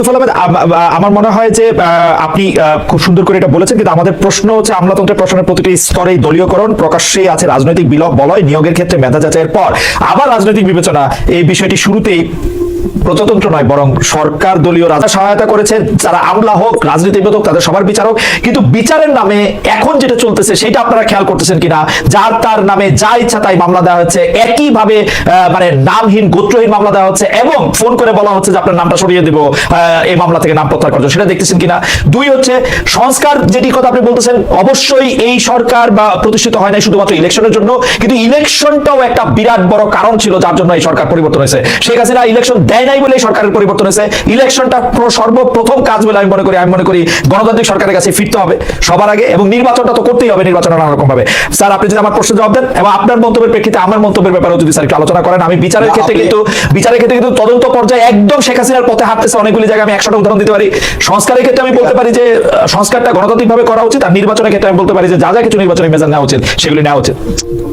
আহমেদ, আম- আম- আমার মনে হয় যে আপনি খুব সুন্দর করে এটা বলেছেন কিন্তু আমাদের প্রশ্ন হচ্ছে আমলাতন্ত্রের প্রশ্নের প্রতিটি স্তরে দলীয়করণ প্রকাশ্যেই আছে রাজনৈতিক বিলয় বলয় নিয়োগের ক্ষেত্রে মেধা যাচাইয়ের পর। আবার রাজনৈতিক বিবেচনা এই বিষয়টি শুরুতেই প্রজাতন্ত্র নয়, বরং সরকার দলীয় রাজা সহায়তা করেছে যারা আমলা হোক রাজনীতিবিদ হোক তাদের সবার বিচার কিন্তু বিচারের নামে এখন যেটা চলতেছে, সেটা আপনারা খেয়াল করতেছেন কিনা? যার তার নামে যা ইচ্ছা তাই মামলা দেওয়া হচ্ছে। একইভাবে মানে নামহীন, গোত্রহীন মামলা দেওয়া হচ্ছে এবং ফোন করে বলা হচ্ছে যে আপনার নামটা সরিয়ে দেবো এই মামলা থেকে নাম প্রত্যাহার করছ সেটা দেখতেছেন কিনা? দুই হচ্ছে, সংস্কার যেটি কথা আপনি বলতেছেন, অবশ্যই এই সরকার বা প্রতিষ্ঠিত হয় নাই শুধুমাত্র ইলেকশনের জন্য, কিন্তু ইলেকশনটাও একটা বিরাট বড় কারণ ছিল, যার জন্য এই সরকার পরিবর্তন হয়েছে। শেখ হাসিনা ইলেকশন দেয় নাই বলে সরকারের পরিবর্তন হয়েছে। ইলেকশনটা প্র- সর্বপ্রথম কাজ বলে আমি মনে করি আমি মনে করি গণতান্ত্রিক সরকারের কাছে ফিরতে হবে সবার আগে এবং নির্বাচনটা তো করতেই হবে নির্বাচন নানা রকম ভাবে। স্যার আপনি যদি আমার প্রশ্ন জবাব দেন এবং আপনার মন্তব্যের প্রেক্ষিতে আমার মন্তব্যের ব্যাপারে যদি স্যার একটু আলোচনা করেন আমি বিচারের ক্ষেত্রে কিন্তু বিচারের ক্ষেত্রে কিন্তু তদন্ত পর্যায়ে একদম শেখ হাসিনার পথে হাঁটতেছে অনেকগুলি জায়গায় আমি একশোটা উদাহরণ দিতে পারি। সংস্কারের ক্ষেত্রে আমি বলতে পারি যে সংস্কারটা গণতান্ত্রিক ভাবে করা উচিত আর নির্বাচনের ক্ষেত্রে আমি বলতে পারি যে যা যা কিছু নির্বাচনী মেজার নেওয়া উচিত সেগুলি নেওয়া উচিত।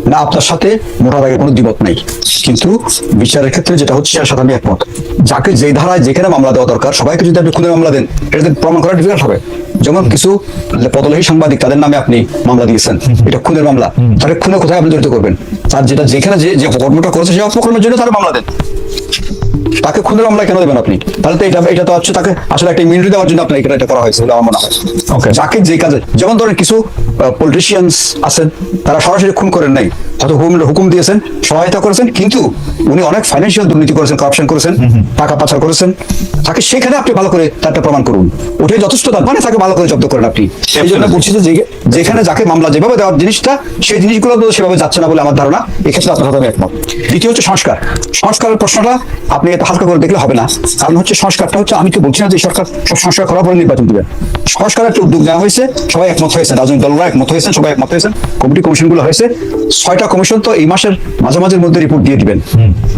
না আপনার সাথে মোটার আগে কোনো দ্বিমত নাই। কিন্তু বিচারের ক্ষেত্রে যেটা হচ্ছে সেটার সাথে আমি একমত। যাকে যে ধারায় যেখানে মামলা দেওয়া দরকার সবাইকে যদি আপনি খুনের মামলা দেন এটা প্রমাণ করা ডিফিকাল্ট হবে। যেমন কিছু পদলহী সাংবাদিক তাদের নামে আপনি মামলা দিয়েছেন। এটা খুনের মামলা। তাহলে খুনে কোথায় আপনি জড়িত করবেন? তার যেটা যেখানে যে যে অপকর্মটা করেছে সেই অপকর্মের জন্য তারা মামলা দেন। তাকে খুনের মামলা কেন দেবেন আপনি? তাহলে তো এটা এটা তো হচ্ছে তাকে আসলে একটা ইমিউনিটি দেওয়ার জন্য আপনার এটা এটা করা হয়েছে বলে আমার মনে হয়। যাকে যে কাজে যেমন ধরেন কিছু পলিটিশিয়ানস আছেন তারা সরাসরি খুন করেন নাই। হয়তো হুকুম হুকুম দিয়েছেন সহায়তা করেছেন কিন্তু উনি অনেক ফাইন্যান্সিয়াল দুর্নীতি করেছেন কারাপশন করেছেন টাকা পাচার করেছেন। তাকে সেখানে আপনি ভালো করে তারটা প্রমাণ করুন। ওঠে যথেষ্ট দাম মানে তাকে ভালো করে জব্দ করেন আপনি। এই জন্য বলছি যে যেখানে যাকে মামলা যেভাবে দেওয়ার জিনিসটা সেই জিনিসগুলো সেভাবে যাচ্ছে না বলে আমার ধারণা। এক্ষেত্রে আপনার সাথে একমত। দ্বিতীয় হচ্ছে সংস্কার। সংস্কারের প্রশ্নটা আপনি এত হালকা করে দেখলে হবে না। কারণ হচ্ছে সংস্কারটা হচ্ছে আমি তো বলছি না যে সরকার সব সংস্কার করার পরে নির্বাচন দিবেন সংস্কার একটা উদ্যোগ নেওয়া হয়েছে সবাই একমত হয়েছেন রাজনৈতিক দলরা একমত হয়েছেন সবাই একমত হয়েছেন কমিটি কমিশনগুলো হয়েছে ছয়টা কমিশন তো এই মাসের মাঝামাঝির মধ্যে রিপোর্ট দিয়ে দিবেন।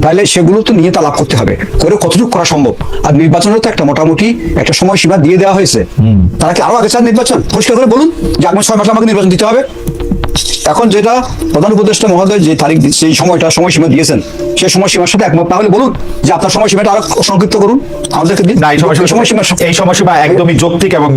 তাহলে সেগুলো তো নিয়ে তা লাভ করতে হবে। করে কতটুকু করা সম্ভব? আর নির্বাচনের তো একটা মোটামুটি একটা সময় সীমা দিয়ে দেওয়া হয়েছে। তারা কি আরও আগে চান নির্বাচন? পরিষ্কার করে বলুন যে আগামী ছয় মাসে আমাকে নির্বাচন দিতে হবে। এখন যেটা প্রধান উপদেষ্টা মহোদয় যে তারিখ সেই সময়টা সময়সীমা দিয়েছেন সেই সময়সীমার সাথে একমত। না হলে বলুন যে আপনার সময়সীমাটা আরও সংক্ষিপ্ত করুন। আমাদেরকে দিন না এই সময়সীমা এই সময়সীমা একদমই যৌক্তিক এবং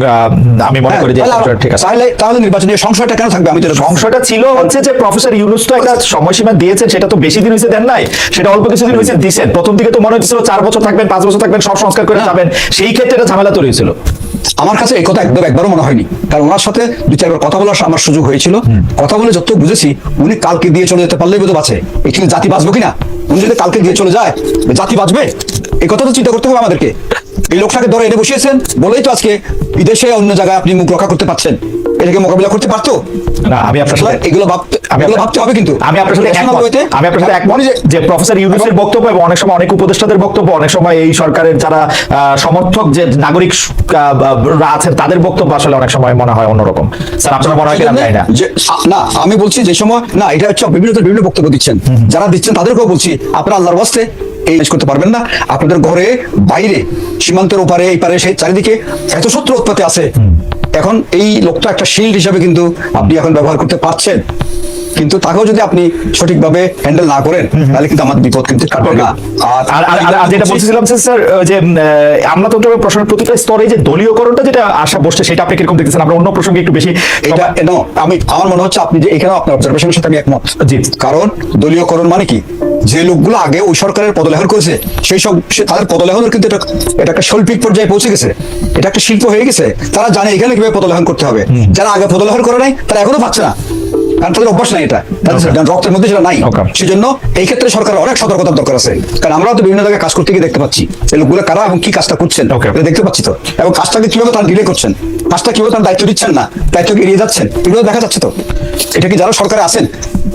আমি মনে করি যে ঠিক আছে। তাহলে তাহলে নির্বাচনের সংশয়টা কেন থাকবে? আমি তো সংশয়টা ছিল হচ্ছে যে প্রফেসর ইউনুস তো একটা সময়সীমা দিয়েছেন সেটা তো বেশি দিন হয়েছে দেন নাই সেটা অল্প কিছুদিন হয়েছে দিছেন। প্রথম দিকে তো মনে হচ্ছিল চার বছর থাকবেন পাঁচ বছর থাকবেন সব সংস্কার করে যাবেন সেই ক্ষেত্রে এটা ঝামেলা তৈরি হয়েছিল। আমার কাছে এই কথা একদম একবারও মনে হয়নি। কারণ ওনার সাথে দু চারবার কথা বলার আমার সুযোগ হয়েছিল। কথা বলে যত বুঝেছি উনি কালকে দিয়ে চলে যেতে পারলেই বোধ বাঁচে। এখানে জাতি বাঁচবো কিনা? উনি যদি কালকে গিয়ে চলে যায়? জাতি বাঁচবে? এই কথা তো চিন্তা করতে হবে আমাদেরকে। এই লোকটাকে ধরে এনে বসিয়েছেন? বলেই তো আজকে বিদেশে অন্য জায়গায় আপনি মুখ রক্ষা করতে পারছেন। এটাকে মোকাবিলা করতে পারতো? না আমি আপনার সাথে এগুলো ভাবতে আমি এগুলো ভাবতে হবে কিন্তু। আমি আপনার সাথে একমত। আমি আপনার সাথে একমত যে- যে প্রফেসর ইউনুসের বক্তব্য এবং অনেক সময় অনেক উপদেষ্টাদের বক্তব্য অনেক সময় এই সরকারের যারা সমর্থক যে নাগরিক আছেন তাদের বক্তব্য আসলে অনেক সময় মনে হয় অন্যরকম। স্যার আপনার মনে হয় কিনা? জানি না। না আমি বলছি যে সময় না এটা হচ্ছে বিভিন্ন বিভিন্ন বক্তব্য দিচ্ছেন। যারা দিচ্ছেন তাদেরকেও বলছি আপনারা আল্লাহর বাস্তে এই কাজ করতে পারবেন না। আপনাদের ঘরে বাইরে সীমান্তের ওপারে এই পারে সেই চারিদিকে এত শত্রু উৎপাতে আছে। এখন এই লোকটা একটা শিল্ড হিসাবে কিন্তু আপনি এখন ব্যবহার করতে পারছেন। কিন্তু তাকেও যদি আপনি সঠিকভাবে হ্যান্ডেল না করেন তাহলে কিন্তু আমাদের বিপদ কিন্তু কাটবে না। আর আর যেটা বলছিলাম স্যার যে আমলাতন্ত্র এবং প্রশাসনের প্রতিটা স্তরে যে দলীয়করণটা যেটা আশা বসছে সেটা আপনি কীরকম দেখতেছেন? আমরা অন্য প্রসঙ্গে একটু বেশি এটা আমি আমার মনে হচ্ছে আপনি যে এখানেও আপনার অবজারভেশনের সাথে আমি একমত। জি। কারণ দলীয়করণ মানে কি? যে লোকগুলো আগে ওই সরকারের পদলেহন করেছে সেই সব তাদের পদলেহনের কিন্তু এটা এটা একটা শৈল্পিক পর্যায়ে পৌঁছে গেছে। এটা একটা শিল্প হয়ে গেছে। তারা জানে এখানে কীভাবে পদলেহন করতে হবে। যারা আগে পদলেহন করে নাই তারা এখনও পাচ্ছে না। কারণ তাদের অভ্যাস নাই এটা। রক্তের মধ্যে সেটা নাই. সেজন্য এই ক্ষেত্রে সরকারের অনেক সতর্কতার দরকার আছে। কারণ আমরা তো বিভিন্ন জায়গায় কাজ করতে গিয়ে দেখতে পাচ্ছি। এই লোকগুলো কারা এবং কি কাজটা করছেন দেখতে পাচ্ছি তো। এবং কাজটাকে কীভাবে তারা ডিলে করছেন। কাজটা কীভাবে তারা দায়িত্ব দিচ্ছেন না? দায়িত্বকে এড়িয়ে যাচ্ছেন? এগুলো দেখা যাচ্ছে তো। এটা কি যারা সরকারে আছেন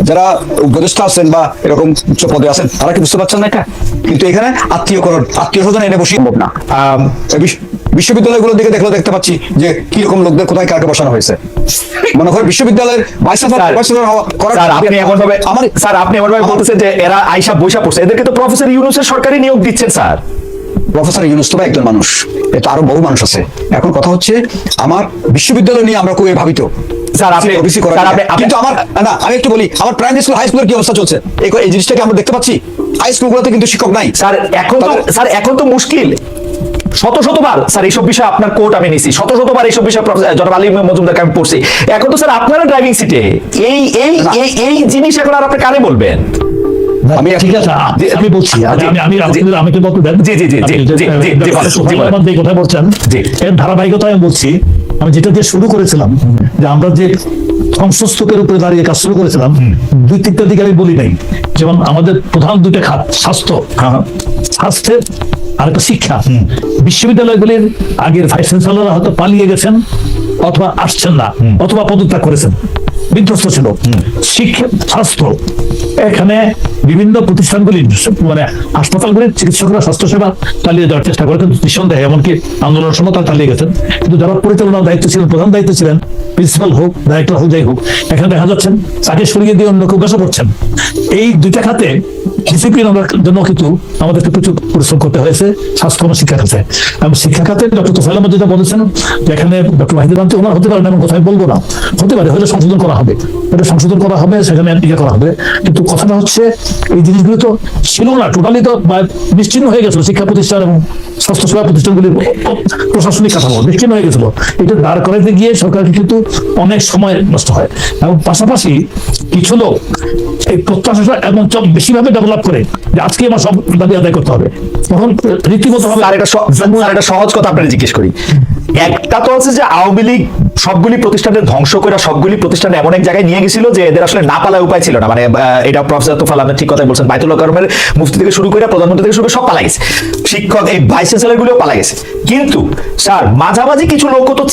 যারা উপদেষ্টা আছেন বা এরকম উচ্চ পদে আছেন তারা কি বুঝতে পারছেন না এটা? কিন্তু এখানে আত্মীয়করণ আত্মীয় স্বজন এনে বসে সম্ভব না। বিশ্ববিদ্যালয়গুলোর দিকে দেখলে দেখতে পাচ্ছি যে কি রকম লোকদের কোথায় কাকে বসানো হয়েছে। মনে করেন বিশ্ববিদ্যালয়ের ভাইস স্যার, আপনি এমন ভাবে আমার স্যার আপনি এমন ভাবে আমার- বলতেছেন যে এরা আইসা বৈশা পড়ছে। এদেরকে তো প্রফেসর ইউনুসের সরকারি নিয়োগ দিচ্ছেন স্যার। প্রফেসর ইউনুস তো একজন মানুষ এটা আরও বহু মানুষ আছে। এখন কথা হচ্ছে আমার বিশ্ববিদ্যালয় নিয়ে আমরা খুবই ভাবিত। স্যার, আপনি- ওবিসি করা স্যার, আপনি- আপনি- কিন্তু আমার না আমি একটু বলি আমার প্রাইমারি স্কুল হাই স্কুলের কি অবস্থা চলছে? এই এই জিনিসটাকে আমরা দেখতে পাচ্ছি। হাই স্কুলগুলোতে কিন্তু শিক্ষক নাই। স্যার এখন তো স্যার এখন তো মুশকিল। শত শতবার স্যার এইসব বিষয়ে আপনার কোর্ট আমি নিছি। শত শতবার এইসব বিষয়ে জনাব আলী মজুমদারকে আমি পড়ছি। এখন তো স্যার আপনারা ড্রাইভিং সিটে এই এই এই এই জিনিস এখন আর আপনি কারে বলবেন? আমি ঠিক আছে আমি বলছি আমি আমি আমাকে বলতে দেন। জি, জি, জি, জি, জি, যে- জি, জি, জি, বলেন, জি, বলেন। সোহাগ যে কথা বলছেন এর ধারাবাহিকতা আমি বলছি আমি যেটা দিয়ে শুরু করেছিলাম যে আমরা যে ধ্বংসস্তূপের উপরে দাঁড়িয়ে কাজ শুরু করেছিলাম দুই তিনটা দিকে আমি বলি নাই। যেমন আমাদের প্রধান দুইটা খাত স্বাস্থ্য। হ্যাঁ। স্বাস্থ্যের আর একটা শিক্ষা বিশ্ববিদ্যালয়গুলির আগের ভাইস চ্যান্সেলররা হয়তো পালিয়ে গেছেন অথবা আসছেন না অথবা পদত্যাগ করেছেন। বিধ্বস্ত ছিল। শিক্ষা স্বাস্থ্য এখানে বিভিন্ন প্রতিষ্ঠানগুলি মানে হাসপাতালগুলির চিকিৎসকরা স্বাস্থ্যসেবা চালিয়ে যাওয়ার চেষ্টা করেছেন নিঃসন্দেহে এমনকি আন্দোলনের সময় তারা চালিয়ে গেছেন। কিন্তু যারা পরিচালনার দায়িত্ব ছিলেন, প্রধান দায়িত্ব ছিলেন, প্রিন্সিপাল হোক ডাইরেক্টর হোক, যাই হোক, এখানে দেখা যাচ্ছেন তাকে সরিয়ে দিয়ে অন্য কেউ করছেন এই দুইটা খাতে ডিসিপ্লিন জন্য কিন্তু আমাদেরকে প্রচুর পরিশ্রম করতে হয়েছে স্বাস্থ্য এবং শিক্ষা খাতে। এবং শিক্ষা খাতে ডক্টর তোফাইল আহমদ যেটা বলেছেন এখানে ডক্টর মাহিদুর রহমান ওনার হতে পারে না, এমন কথাই বলব না। হতে পারে, হয়তো সংশোধন করা হবে। এটা সংশোধন করা হবে, সেখানে ইয়ে করা হবে। কিন্তু কথাটা হচ্ছে, এই জিনিসগুলো তো ছিল না টোটালি তো বা নিশ্চিন্ন হয়ে গেছিল, শিক্ষা প্রতিষ্ঠান এবং স্বাস্থ্য সেবা প্রতিষ্ঠানগুলির প্রশাসনিক কাঠামো নিশ্চিন্ন হয়ে গেছিল। এটা দাঁড় করাইতে গিয়ে সরকারকে কিন্তু অনেক সময় নষ্ট হয়। এবং পাশাপাশি কিছু লোক এই প্রত্যাশা এবং বেশিভাবে ডেভেলপ করে যে আজকে আমার সব দাবি আদায় করতে হবে। তখন রীতিমতো স- স্যার এটা সহজ কথা আপনাকে জিজ্ঞেস করি। একটা তো হচ্ছে যে আওয়ামী লীগ সবগুলি প্রতিষ্ঠানের ধ্বংস করে সবগুলি প্রতিষ্ঠান এমন এক জায়গায় নিয়ে গেছিল যে এদের আসলে না পালার উপায় ছিল না। মানে এটা প্রফেসর তোফাল আপনি ঠিক কথাই বলছেন। বাইতুল করমের মুফতি থেকে শুরু করে প্রধানমন্ত্রী থেকে শুরু করে সব পালা গেছে। শিক্ষক, এই ভাইস চ্যান্সেলরগুলো পালা গেছে। কিন্তু, স্যার, মাঝামাঝি কিছু লোক তো